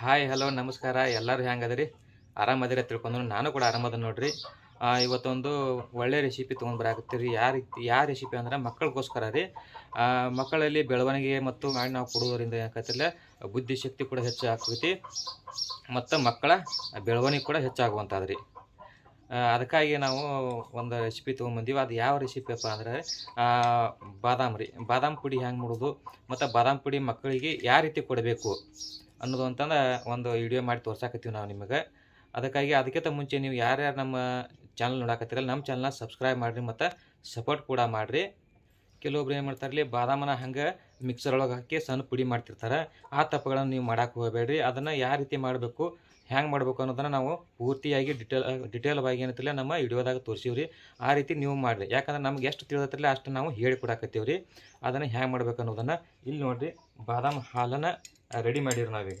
Hi hello ನಮಸ್ಕಾರ. ಎಲ್ಲರೂ ಹೆಂಗದ್ರಿ? ಆರಾಮದಿರ ತಿಳ್ಕೊಂಡ್ರು. ನಾನು ಕೂಡ ಆರಾಮದ ನೋಡ್ರಿ. ಇವತ್ತೊಂದು ಒಳ್ಳೆ ರೆಸಿಪಿ ತೊಗೊಂಡು ಬರಾಕತ್ತೀರಿ. ಯಾವ ಯಾವ ರೆಸಿಪಿ ಅಂದ್ರೆ ಮಕ್ಕಳಿಗೋಸ್ಕರ ರೀ. ಮಕ್ಕಳಲ್ಲಿ ಬೆಳವಣಿಗೆ ಮತ್ತು ಮಾಡಿ ನಾವು ಕೊಡುವುದರಿಂದ ಬುದ್ಧಿ ಬುದ್ಧಿಶಕ್ತಿ ಕೂಡ ಹೆಚ್ಚಾಗ್ತೈತಿ ಮತ್ತು ಮಕ್ಕಳ ಬೆಳವಣಿಗೆ ಕೂಡ ಹೆಚ್ಚಾಗುವಂಥದ್ರಿ ಅದಕ್ಕಾಗಿ ನಾವು ಒಂದು ರೆಸಿಪಿ ತೊಗೊಂಬಂದೀವಿ. ಅದು ಯಾವ ರೆಸಿಪಿ ಅಪ್ಪ ಅಂದರೆ ಬಾದಾಮ್ ರೀ. ಬಾದಾಮ್ ಪುಡಿ ಹೆಂಗೆ ಮಾಡೋದು ಮತ್ತು ಬಾದಾಮ್ ಪುಡಿ ಮಕ್ಕಳಿಗೆ ಯಾವ ರೀತಿ ಕೊಡಬೇಕು? ಅನ್ನೋದು ಅಂತಂದ್ರೆ ಒಂದು ವಿಡಿಯೋ ಮಾಡಿ ತೋರ್ಸಾಕತ್ತೀವಿ ನಾವು ನಿಮಗೆ. ಅದಕ್ಕಾಗಿ ಅದಕ್ಕಿಂತ ಮುಂಚೆ ನೀವು ಯಾರ್ಯಾರು ನಮ್ಮ ಚಾನಲ್ ನೋಡಾಕತ್ತೀರಲ್ಲ, ನಮ್ಮ ಚಾನಲ್ನ ಸಬ್ಸ್ಕ್ರೈಬ್ ಮಾಡಿರಿ ಮತ್ತು ಸಪೋರ್ಟ್ ಕೂಡ ಮಾಡಿರಿ. ಕೆಲವೊಬ್ರು ಏನು ಮಾಡ್ತಾರಲ್ಲಿ ಬಾದಾಮನ ಹಂಗೆ ಮಿಕ್ಸರ್ ಒಳಗೆ ಹಾಕಿ ಸಣ್ಣ ಪುಡಿ ಮಾಡ್ತಿರ್ತಾರೆ. ಆ ತಪ್ಪುಗಳನ್ನು ನೀವು ಮಾಡಕ್ಕೆ ಹೋಗಬೇಡ್ರಿ. ಅದನ್ನು ಯಾವ ರೀತಿ ಮಾಡಬೇಕು ಹೆಂಗೆ ಮಾಡ್ಬೇಕು ಅನ್ನೋದನ್ನು ನಾವು ಪೂರ್ತಿಯಾಗಿ ಡಿಟೇಲ್ ಡಿಟೇಲ್ ಆಗಿ ಏನಂತಿಲ್ಲ ನಮ್ಮ ವಿಡಿಯೋದಾಗ ತೋರಿಸಿವ್ರಿ. ಆ ರೀತಿ ನೀವು ಮಾಡಿರಿ. ಯಾಕಂದ್ರೆ ನಮ್ಗೆ ಎಷ್ಟು ತಿಳಿದತ್ತಿಲ್ಲ ಅಷ್ಟು ನಾವು ಹೇಳಿಕೊಡಾಕತ್ತೀವಿ ರೀ ಅದನ್ನು ಹ್ಯಾಂಗೆ ಮಾಡ್ಬೇಕು ಅನ್ನೋದನ್ನು ಇಲ್ಲಿ ನೋಡಿರಿ. ಬಾದಾಮ್ ಹಾಲನ್ನು ರೆಡಿ ಮಾಡಿರಿ ನಾವೀಗ.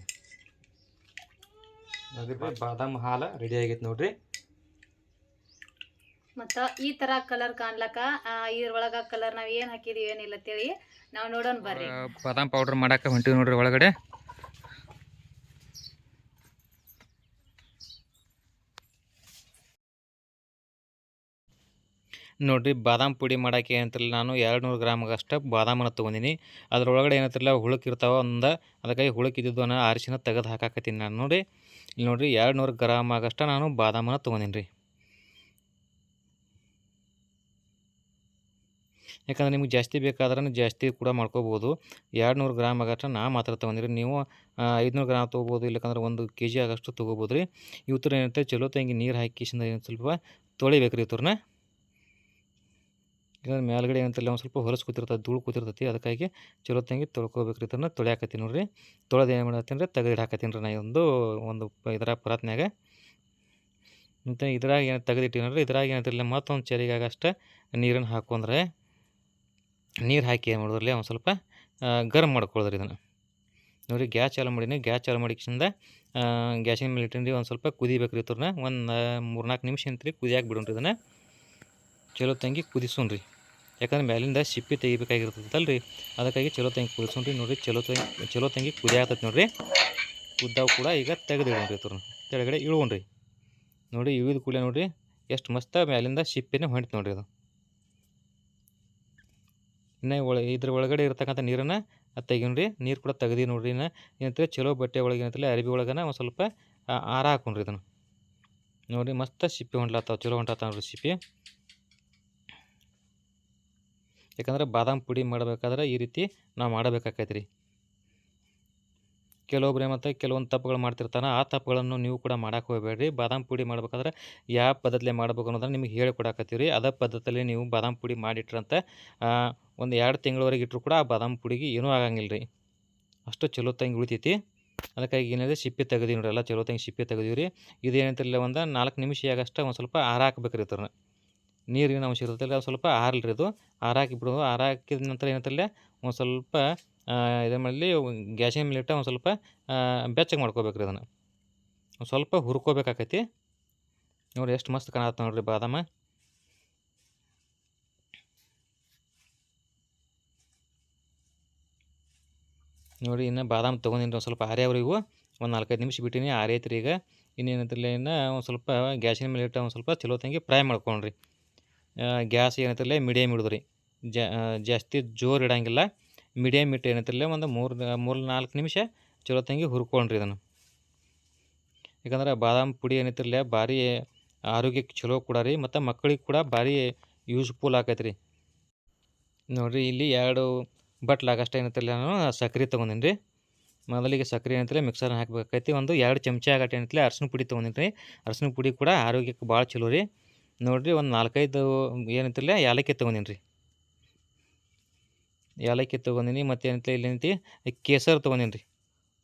ನೋಡಿರಿ ಬಾದಾಮ್ ಹಾಲು ರೆಡಿ ಆಗೈತೆ ನೋಡ್ರಿ. ಮತ್ತು ಈ ಥರ ಕಲರ್ ಕಾಣ್ಲಕ್ಕ ಆ, ಒಳಗೆ ಕಲರ್ ನಾವು ಏನು ಹಾಕಿದೀವಿ ಏನಿಲ್ಲ ತಿಳಿ ನಾವು ನೋಡೋಣ ಬರ್ರಿ. ಬಾದಾಮ್ ಪೌಡ್ರ್ ಮಾಡಕ್ಕೆ ಹೊಂಟಿವಿ ನೋಡ್ರಿ ಒಳಗಡೆ. ನೋಡ್ರಿ, ಬಾದಾಮ್ ಪುಡಿ ಮಾಡಕ್ಕೆ ಏನಂತಿರಲಿಲ್ಲ ನಾನು ಎರಡು ನೂರು ಗ್ರಾಮ್ಗಷ್ಟು ಬಾದಾಮನ್ನು ತೊಗೊಂಡಿನಿ. ಅದರೊಳಗಡೆ ಏನಂತಿರಲಿಲ್ಲ ಹುಳುಕ್ ಇರ್ತಾವೆ ಒಂದು ಅದಕ್ಕಾಗಿ ಹುಳುಕಿದ್ದು ನಾನು ಆರಿಸಿನ ತೆಗೆದು ಹಾಕಾಕತ್ತೀನಿ ನಾನು ನೋಡಿ ಇಲ್ಲಿ ನೋಡಿರಿ ಎರಡು ನೂರು ಗ್ರಾಮ್ ಆಗಷ್ಟ ನಾನು ಬಾದಾಮನ್ನು ತೊಗೊಂಡಿನಿ ರೀ ಯಾಕಂದ್ರೆ ನಿಮ್ಗೆ ಜಾಸ್ತಿ ಬೇಕಾದ್ರೆ ಜಾಸ್ತಿ ಕೂಡ ಮಾಡ್ಕೋಬೋದು. ಎರಡು ನೂರು ಗ್ರಾಮ್ ಆಗಷ್ಟು ನಾ ಮಾತ್ರ ತೊಗೊಂಡಿರಿ. ನೀವು ಐದುನೂರು ಗ್ರಾಮ್ ತೊಗೋಬೋದು, ಇಲ್ಲಕಂದ್ರೆ ಒಂದು ಕೆ ಜಿ ಆಗಷ್ಟು ತೊಗೋಬೋದು ರೀ ಇವತ್ತರ ಏನಂತೆ, ಚಲೋ ತಂಗಿ ನೀರು ಹಾಕಿಸಿಂದ ಏನು ಸ್ವಲ್ಪ ತೊಳಿಬೇಕು ರೀ ಇವ್ರನ್ನ ಯಾಕಂದ್ರೆ ಮೇಲ್ಗಡೆ ಏನಂತಲ್ಲ ಒಂದು ಸ್ವಲ್ಪ ಹೊಲಸು ಕೂತಿರ್ತದೆ, ಧೂಳು ಕೂತಿರ್ತೈತಿ ಅದಕ್ಕಾಗಿ ಚಲೋ ತಂಗಿ ತೊಳ್ಕೊಬೇಕು ರೀ ಇದನ್ನ ತೊಳ್ಯಾಕತ್ತೀನಿ ನೋಡ್ರಿ. ತೊಳೆದು ಏನು ಮಾಡತ್ತೀನಿ ರೀ ತೆಗೆದು ಹಾಕತ್ತೀನಿ ರೀ ನಾ ಒಂದು ಒಂದು ಇದರ ಪರಾತ್ನ್ಯಾಗ. ಮತ್ತು ಇದ್ರಾಗ ಏನು ತೆಗೆದಿಟ್ಟಿನಿ ರೀ ಇದ್ರಾಗ ಏನಂತಿಲ್ಲ ಮತ್ತೊಂದು ಚರಿಗಾಗಷ್ಟು ನೀರನ್ನು ಹಾಕೊಂಡ್ರೆ, ನೀರು ಹಾಕಿ ಏನು ಮಾಡಿದ್ರಲ್ಲಿ ಒಂದು ಸ್ವಲ್ಪ ಗರಮ್ ಮಾಡ್ಕೊಳ್ದ್ರಿ ಇದನ್ನು. ನೋಡಿ ಗ್ಯಾಸ್ ಚಾಲು ಮಾಡೀನಿ, ಗ್ಯಾಸ್ ಚಾಲು ಮಾಡಿಕ್ಸಿಂದ ಗ್ಯಾಸಿನ ಮೇಲೆ ಇಟ್ಟಿನಿ ಒಂದು ಸ್ವಲ್ಪ ಕುದಿಬೇಕು ರೀ ಇವ್ರನ್ನ ಒಂದು ಮೂರ್ನಾಲ್ಕು ನಿಮಿಷ ಅಂತ್ರಿ ಕುದಿಯಾಕೆ ಬಿಡೋಣ್ರಿ ಇದನ್ನು. ಚಲೋ ತಂಗಿ ಕುದಿಸೋಣ್ರಿ. ಯಾಕಂದ್ರೆ ಮೇಲಿಂದ ಸಿಪ್ಪಿ ತೆಗಿಬೇಕಾಗಿರ್ತದಲ್ಲ ರೀ ಅದಕ್ಕಾಗಿ ಚಲೋ ತಂಗಿ ಕುದಿಸೋಣ್ರಿ ನೋಡಿರಿ. ಚಲೋ ತಂಗಿ ಚಲೋ ತಂಗಿ ಕುದಿಯಾಕತ್ತೈತಿ ನೋಡಿರಿ. ಕುದ್ದಾವು ಕೂಡ ಈಗ ತೆಗೆದಿಡೋಣ್ರಿ ಇದ್ರನ್ನ ಕೆಳಗಡೆ ಇಳ್ಕೊಂಡ್ರಿ ನೋಡಿ ಇಳಿದ ಕೂಡಲೇ ನೋಡಿರಿ. ಎಷ್ಟು ಮಸ್ತ ಮ್ಯಾಲಿಂದ ಸಿಪ್ಪಿನೇ ಹೊಂಟ್ ನೋಡಿರಿ ಅದು. ಇನ್ನು ಒಳ ಇದ್ರ ಒಳಗಡೆ ಇರ್ತಕ್ಕಂಥ ನೀರನ್ನು ಅದು ತೆಗೀನ್ರಿ ನೀರು ಕೂಡ ತೆಗ್ದು ನೋಡ್ರಿ ಇನ್ನು. ಏನಂತಾರೆ ಚಲೋ ಬಟ್ಟೆ ಒಳಗೆ ಏನಂತಲ್ಲ ಅರಿವಿ ಒಳಗನ ಒಂದು ಸ್ವಲ್ಪ ಆರ ಹಾಕೊಂಡ್ರಿ ಇದನ್ನು. ನೋಡಿ ಮಸ್ತ್ ಸಿಪ್ಪಿ ಹೊಂಟ್ಲತ್ತಾವ. ಚಲೋ ಹೊಂಟಾತಾವ ನೋಡ್ರಿ ಸಿಪ್ಪಿ. ಯಾಕಂದ್ರೆ ಬಾದಾಮ್ ಪುಡಿ ಮಾಡಬೇಕಾದ್ರೆ ಈ ರೀತಿ ನಾವು ಮಾಡಬೇಕಾಕೈತೆ ರೀ ಕೆಲವೊಬ್ರು ಮತ್ತು ಕೆಲವೊಂದು ತಪ್ಪುಗಳು ಮಾಡ್ತಿರ್ತಾನೆ, ಆ ತಪ್ಪುಗಳನ್ನು ನೀವು ಕೂಡ ಮಾಡಕ್ಕೆ ಹೋಗಬೇಡ್ರಿ. ಬಾದಾಮ್ ಪುಡಿ ಮಾಡ್ಬೇಕಾದ್ರೆ ಯಾವ ಪದ್ಧತಿಲಿ ಮಾಡ್ಬೇಕು ಅನ್ನೋದನ್ನ ನಿಮಗೆ ಹೇಳಿಕೊಡಕತ್ತೀವಿ ರೀ ಅದೇ ಪದ್ಧತಿಯಲ್ಲಿ ನೀವು ಬಾದಾಮ್ ಪುಡಿ ಮಾಡಿಟ್ರಂತ ಒಂದು ಎರಡು ತಿಂಗಳವರೆಗೆ ಇಟ್ಟರು ಕೂಡ ಆ ಬಾದಾಮ್ ಪುಡಿಗೆ ಏನೂ ಆಗಂಗಿಲ್ಲ ರೀ ಅಷ್ಟು ಚಲೋ ತಂಗಿ ಉಳಿತೈತಿ. ಅದಕ್ಕಾಗಿ ಏನಿದೆ, ಸಿಪ್ಪೆ ತೆಗೆದಿವಿ ನೋಡ್ರಿ, ಎಲ್ಲ ಚಲೋ ತಂಗಿ ಸಿಪ್ಪೆ ತೆಗೆದೀವಿ ರೀ ಇದು ಏನಂತಿಲ್ಲ ಒಂದು ನಾಲ್ಕು ನಿಮಿಷ ಆಗಷ್ಟೇ ಒಂದು ಸ್ವಲ್ಪ ಆರ ಹಾಕ್ಬೇಕು ರೀ ಇದ್ರನ್ನ. ನೀರಿನ ಅಂಶ ಇರ್ತೈತಲ್ಲ ಅಲ್ಲಿ ಸ್ವಲ್ಪ ಆರಲ್ರಿ ಇದು ಆರಾಕಿ ಬಿಡೋದು ಆರಾಕಿದ ನಂತರ ಏನಂತಲ್ಲ ಒಂದು ಸ್ವಲ್ಪ ಇದ್ರ ಮೇಲೆ ಗ್ಯಾಸಿನ ಮೇಲೆ ಇಟ್ಟು ಒಂದು ಸ್ವಲ್ಪ ಬೆಚ್ಚಗೆ ಮಾಡ್ಕೋಬೇಕು ರೀ ಅದನ್ನು. ಒಂದು ಸ್ವಲ್ಪ ಹುರ್ಕೋಬೇಕಾಕೈತಿ. ನೋಡಿ ಎಷ್ಟು ಮಸ್ತ್ ಕಾಣತ್ತೆ ನೋಡಿರಿ ಬಾದಾಮ. ನೋಡಿ ಇನ್ನು ಬಾದಾಮ್ ತೊಗೊಂಡಿನಿ ಒಂದು ಸ್ವಲ್ಪ ಆರ್ಯಾವ್ರಿಗೂ ಒಂದು ನಾಲ್ಕೈದು ನಿಮಿಷ ಬಿಟ್ಟಿನಿ. ಆರೈತ್ರಿ ಈಗ. ಇನ್ನೇನಂತಿಲ್ಲ ಇನ್ನು ಒಂದು ಸ್ವಲ್ಪ ಗ್ಯಾಸಿನ ಮೇಲೆ ಇಟ್ಟು ಒಂದು ಸ್ವಲ್ಪ ಚಲೋ ತಂಗಿ ಫ್ರೈ ಮಾಡ್ಕೊಂಡ್ರಿ. ಗ್ಯಾಸ್ ಏನೈತಲ್ಲ ಮೀಡಿಯಮ್ ಇಡೋದು ಜಾ ಜಾಸ್ತಿ ಜೋರು ಇಡಂಗಿಲ್ಲ. ಮೀಡಿಯಮ್ ಇಟ್ಟು ಏನೈತಲ್ಲ ಒಂದು ಮೂರು ಮೂರು ನಾಲ್ಕು ನಿಮಿಷ ಚಲೋ ತಂಗಿ ಹುರ್ಕೊಂಡ್ರಿ ಇದನ್ನು. ಯಾಕಂದ್ರೆ ಬಾದಾಮ್ ಪುಡಿ ಏನೈತಿರಲ್ಲ ಭಾರಿ ಆರೋಗ್ಯಕ್ಕೆ ಚಲೋ ಕೂಡ ರೀ, ಮತ್ತು ಮಕ್ಕಳಿಗೆ ಕೂಡ ಭಾರಿ ಯೂಸ್ಫುಲ್ ಆಕೈತಿ ರೀ. ನೋಡಿರಿ ಇಲ್ಲಿ ಎರಡು ಬಟ್ಲಾಗಷ್ಟು ಏನೈತಿಲ್ಲ ನಾನು ಸಕ್ರೆ ತೊಗೊಂಡಿನಿ ರೀ. ಮೊದಲಿಗೆ ಸಕ್ಕರೆ ಏನೈತಿಲ್ಲ ಮಿಕ್ಸರ್ ಹಾಕ್ಬೇಕೈತಿ ಒಂದು ಎರಡು ಚಮಚ ಆಗಟ್ಟು ಏನೈತಿಲ್ಲ ಅರ್ಶಿನ ಪುಡಿ ತೊಗೊಂಡಿನಿ ರೀ. ಅರ್ಶಿನ ಪುಡಿ ಕೂಡ ಆರೋಗ್ಯಕ್ಕೆ ಭಾಳ ಚಲೋ ರೀ. ನೋಡಿರಿ ಒಂದು ನಾಲ್ಕೈದು, ಏನಂತಿರಲಿ, ಯಾಲಕ್ಕಿ ತೊಗೊಂಡಿನಿ ರೀ ಏಲಕ್ಕಿ ತೊಗೊಂಡಿನಿ ಮತ್ತು ಏನಂತಿಲ್ಲ ಇಲ್ಲಿ ಏನಂತಿ ಕೇಸರ್ ತೊಗೊಂಡಿನಿ ರೀ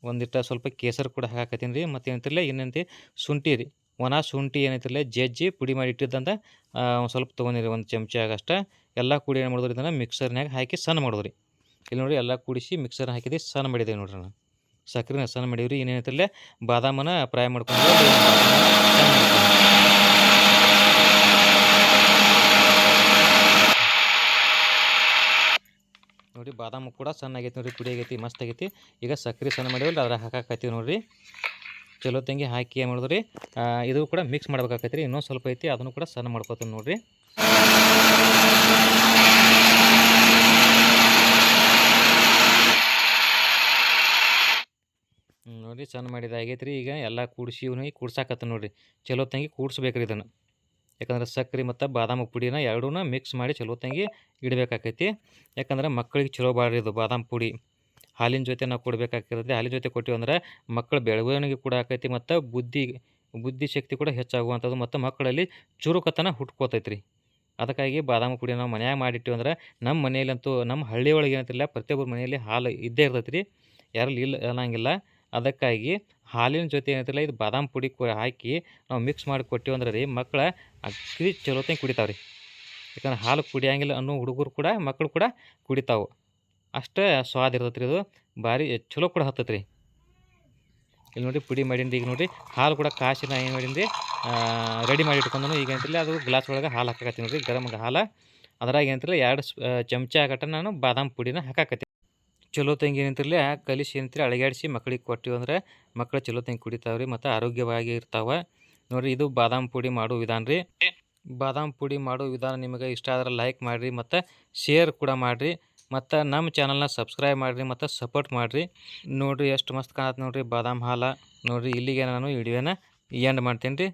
ಒಂದಿಟ್ಟು ಸ್ವಲ್ಪ ಕೇಸರ್ ಕೂಡ ಹಾಕತ್ತೀನಿ ರೀ ಮತ್ತು ಏನಂತಿಲ್ಲ ಏನಂತಿ ಶುಂಠಿ ರೀ. ಒಣ ಶುಂಠಿ ಏನೈತಿಲ್ಲ ಜಜ್ಜಿ ಪುಡಿ ಮಾಡಿ ಇಟ್ಟಿದ್ದಂತ ಒಂದು ಸ್ವಲ್ಪ ತೊಗೊಂಡಿರಿ ಒಂದು ಚಮಚ ಆಗಷ್ಟ. ಎಲ್ಲ ಕೂಡಿ ಏನು ಮಾಡಿದ್ರಿ ಇದನ್ನು ಮಿಕ್ಸರ್ನಾಗ ಹಾಕಿ ಸಣ್ಣ ಮಾಡಿದ್ರಿ. ಇಲ್ಲಿ ನೋಡಿ ಎಲ್ಲ ಕೂಡಿಸಿ ಮಿಕ್ಸರ್ ಹಾಕಿದ್ದು ಸಣ್ಣ ಮಾಡಿದ್ದೀವಿ ನೋಡ್ರಿ ನಾನು. ಸಕ್ಕರೆನ ಸಣ್ಣ ರೀ ಇನ್ನೇನೈತಿಲ್ಲ ಬಾದಾಮನ ಫ್ರೈ ಮಾಡ್ಕೊಂಡು ನೋಡಿ, ಬಾದಾಮು ಕೂಡ ಸಣ್ಣ ಆಗೈತಿ ನೋಡಿರಿ ಪುಡಿ ಆಗೈತಿ ಮಸ್ತ್ ಆಗೈತಿ ಈಗ ಸಕ್ಕರೆ ಸಣ್ಣ ಮಾಡಿವಲ್ಲ ಅದ್ರಾಗ ಹಾಕಾಕತ್ತೀವಿ ನೋಡಿರಿ. ಚಲೋ ತಂಗಿ ಹಾಕಿ ಏನು ಮಾಡಿದ್ರಿ? ಇದು ಕೂಡ ಮಿಕ್ಸ್ ಮಾಡ್ಬೇಕಾಕೈತಿ ರೀ ಇನ್ನೊಂದು ಸ್ವಲ್ಪ ಐತಿ, ಅದನ್ನು ಕೂಡ ಸಣ್ಣ ಮಾಡ್ಕೊತೀನಿ ನೋಡಿರಿ. ನೋಡಿ ಸಣ್ಣ ಮಾಡಿದ ಈಗ ಎಲ್ಲ ಕೂಡಿಸಿ ಕೂಡ್ಸಾಕತ್ತ ನೋಡಿರಿ. ಚಲೋ ತಂಗಿ ಕೂಡಿಸ್ಬೇಕ್ರಿ ಇದನ್ನು. ಯಾಕಂದ್ರೆ ಸಕ್ಕರೆ ಮತ್ತು ಬಾದಾಮಿ ಪುಡಿನ ಎರಡೂ ಮಿಕ್ಸ್ ಮಾಡಿ ಚಲೋ ತಂಗಿ ಇಡಬೇಕಾಕೈತಿ. ಯಾಕಂದ್ರೆ ಮಕ್ಕಳಿಗೆ ಚಲೋ ಬಾಳ್ರಿ ಇದು ಬಾದಾಮಿ ಪುಡಿ. ಹಾಲಿನ ಜೊತೆ ನಾವು ಕೊಡಬೇಕಾಗಿರುತ್ತೆ ಹಾಲಿನ ಜೊತೆ ಕೊಟ್ಟಿವಿ ಅಂದ್ರೆ ಮಕ್ಕಳ ಬೆಳವಣಿಗೆ ಕೂಡ ಆಕೈತಿ ಮತ್ತು ಬುದ್ಧಿ ಶಕ್ತಿ ಕೂಡ ಹೆಚ್ಚಾಗುವಂಥದ್ದು ಮತ್ತು ಮಕ್ಕಳಲ್ಲಿ ಚುರುಕತನ ಹುಟ್ಕೋತೈತ್ರಿ. ಅದಕ್ಕಾಗಿ ಬಾದಾಮಿ ಪುಡಿ ನಾವು ಮನ್ಯಾಗ ಮಾಡಿಟ್ಟಿವಿ ಅಂದ್ರೆ ನಮ್ಮ ಮನೆಯಲ್ಲಂತೂ ನಮ್ಮ ಹಳ್ಳಿ ಒಳಗೆ ಏನಂತಿಲ್ಲ, ಪ್ರತಿಯೊಬ್ಬರ ಮನೆಯಲ್ಲಿ ಹಾಲು ಇದ್ದೇ ಇರ್ತೈತಿ ರೀ ಯಾರಲ್ಲಿ ಇಲ್ಲ ಅನ್ನೋಂಗಿಲ್ಲ. ಅದಕ್ಕಾಗಿ ಹಾಲಿನ ಜೊತೆ ಏನಂತಿಲ್ಲ ಇದು ಬಾದಾಮಿ ಪುಡಿ ಹಾಕಿ ನಾವು ಮಿಕ್ಸ್ ಮಾಡಿ ಕೊಟ್ಟಿವಿ ಅಂದ್ರೆ ರೀ, ಮಕ್ಳು ಅಗ್ದಿ ಚಲೋತ್ತಂಗೆ ಕುಡಿತಾವೆ ರೀ. ಯಾಕಂದ್ರೆ ಹಾಲು ಕುಡಿಯಂಗಿಲ್ಲ ಅನ್ನೋ ಹುಡುಗರು ಕೂಡ ಮಕ್ಕಳು ಕೂಡ ಕುಡಿತಾವೆ. ಅಷ್ಟೇ ಸ್ವಾದ ಇರ್ತೈತೆ ರೀ ಇದು. ಭಾರಿ ಚಲೋ ಕೂಡ ಹತ್ತೈತೆ ರೀ. ಇಲ್ಲಿ ನೋಡಿ ಪುಡಿ ಮಾಡಿಂದು ಈಗ ನೋಡಿರಿ, ಹಾಲು ಕೂಡ ಕಾಸಿನ ಏನು ಮಾಡಿಂದು ರೆಡಿ ಮಾಡಿ ಇಟ್ಕೊಂಡನು. ಈಗ ಅಂತಿಲ್ಲ ಅದು ಗ್ಲಾಸ್ ಒಳಗೆ ಹಾಲು ಹಾಕಾಕತ್ತೀನಿ ನೋಡಿರಿ ಗರಮ್ ಹಾಲು. ಅದ್ರಾಗ ಏನಂತಿಲ್ಲ ಎರಡು ಚಮಚ ಆಗಟ್ಟ ನಾನು ಬಾದಾಮಿ ಪುಡಿನ ಹಾಕಾಕತ್ತೀನಿ. ಚಲೋ ತಂಗಿ ಏನಂತಿರಲಿ ಕಲಿಸಿ ಏನಂತೀರಿ ಅಳಗ್ಯಾಡಿಸಿ ಮಕ್ಳಿಗೆ ಕೊಟ್ಟಿವಿ ಅಂದರೆ ಮಕ್ಕಳು ಚಲೋ ತಂಗಿ ಕುಡಿತಾವೆ ರೀ ಮತ್ತು ಆರೋಗ್ಯವಾಗಿ ಇರ್ತಾವೆ. ನೋಡಿರಿ ಇದು ಬಾದಾಮಿ ಪುಡಿ ಮಾಡೋ ವಿಧಾನ ರೀ. ಬಾದಾಮಿ ಪುಡಿ ಮಾಡೋ ವಿಧಾನ ನಿಮಗೆ ಇಷ್ಟ ಆದ್ರೆ ಲೈಕ್ ಮಾಡಿರಿ ಮತ್ತು ಶೇರ್ ಕೂಡ ಮಾಡಿರಿ. ಮತ್ತು ನಮ್ಮ ಚಾನಲ್ನ ಸಬ್ಸ್ಕ್ರೈಬ್ ಮಾಡಿರಿ ಮತ್ತು ಸಪೋರ್ಟ್ ಮಾಡಿರಿ. ನೋಡಿರಿ ಎಷ್ಟು ಮಸ್ತ್ ಕಾಣತ್ತೆ ನೋಡಿರಿ ಬಾದಾಮಿ ಹಾಲು. ನೋಡಿರಿ ಇಲ್ಲಿಗೆ ನಾನು ವಿಡಿಯೋನ ಎಂಡ್ ಮಾಡ್ತೀನಿ ರೀ